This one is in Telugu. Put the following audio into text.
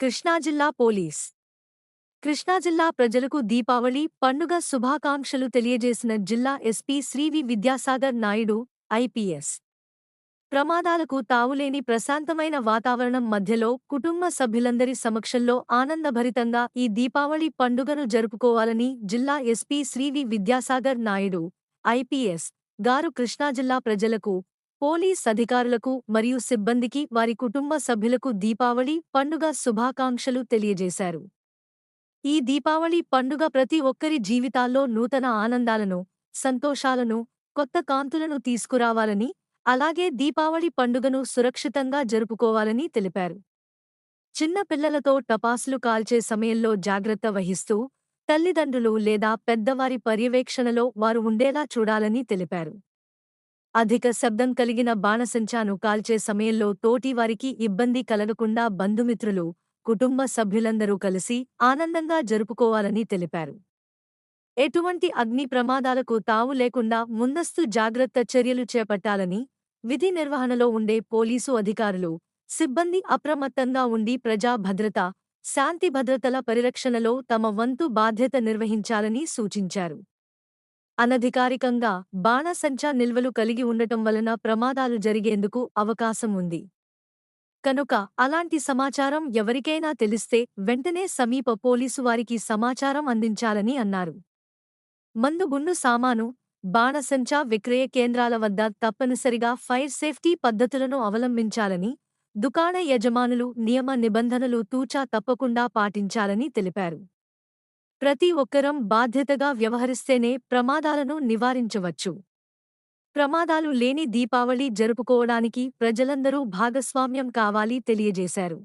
కృష్ణా జిల్లా పోలీస్. కృష్ణా జిల్లా ప్రజలకు దీపావళి పండుగ శుభాకాంక్షలు తెలియజేసిన జిల్లా ఎస్పీ శ్రీవి విద్యాసాగర్ నాయుడు ఐపీఎస్. ప్రమాదాలకు తావులేని ప్రశాంతమైన వాతావరణం మధ్యలో కుటుంబ సభ్యులందరి సమక్షంలో ఆనందభరితంగా ఈ దీపావళి పండుగను జరుపుకోవాలని జిల్లా ఎస్పీ శ్రీవి విద్యాసాగర్ నాయుడు ఐపీఎస్ గారు కృష్ణా జిల్లా ప్రజలకు పోలీస్ అధికారులకు మరియు సిబ్బందికి వారి కుటుంబ సభ్యులకు దీపావళి పండుగ శుభాకాంక్షలు తెలియజేశారు. ఈ దీపావళి పండుగ ప్రతి ఒక్కరి జీవితాల్లో నూతన ఆనందాలను సంతోషాలను కొత్త కాంతులను తీసుకురావాలని అలాగే దీపావళి పండుగను సురక్షితంగా జరుపుకోవాలని తెలిపారు. చిన్న పిల్లలతో టపాసులు కాల్చే సమయంలో జాగ్రత్త వహిస్తూ తల్లిదండ్రులు లేదా పెద్దవారి పర్యవేక్షణలో వారు ఉండేలా చూడాలని తెలిపారు. అధిక శబ్దం కలిగిన బాణసంచాను కాల్చే సమయంలో తోటివారికి ఇబ్బంది కలగకుండా బంధుమిత్రులు కుటుంబ సభ్యులందరూ కలిసి ఆనందంగా జరుపుకోవాలని తెలిపారు. ఎటువంటి అగ్ని ప్రమాదాలకు తావు లేకుండా ముందస్తు జాగ్రత్త చర్యలు చేపట్టాలని విధి నిర్వహణలో ఉండే పోలీసు అధికారులు సిబ్బంది అప్రమత్తంగా ఉండి ప్రజా భద్రత శాంతి భద్రతల పరిరక్షణలో తమ వంతు బాధ్యత నిర్వహించాలని సూచించారు. అనధికారికంగా బాణసంచా నిల్వలు కలిగి ఉండటం వలన ప్రమాదాలు జరిగేందుకు అవకాశం ఉంది. కనుక అలాంటి సమాచారం ఎవరికైనా తెలిస్తే వెంటనే సమీప పోలీసు వారికి సమాచారం అందించాలని అన్నారు. మందుగుండు సామాను బాణసంచా విక్రయ కేంద్రాల వద్ద తప్పనిసరిగా ఫైర్ సేఫ్టీ పద్ధతులను అవలంబించాలని దుకాణ యజమానులు నియమ నిబంధనలు తూచా తప్పకుండా పాటించాలని తెలిపారు. ప్రతి ఒక్కరం బాధ్యతగా వ్యవహరిస్తేనే ప్రమాదాలను నివారించవచ్చు. ప్రమాదాలు లేని దీపావళి జరుపుకోవడానికి ప్రజలందరూ భాగస్వామ్యం కావాలి తెలియజేశారు.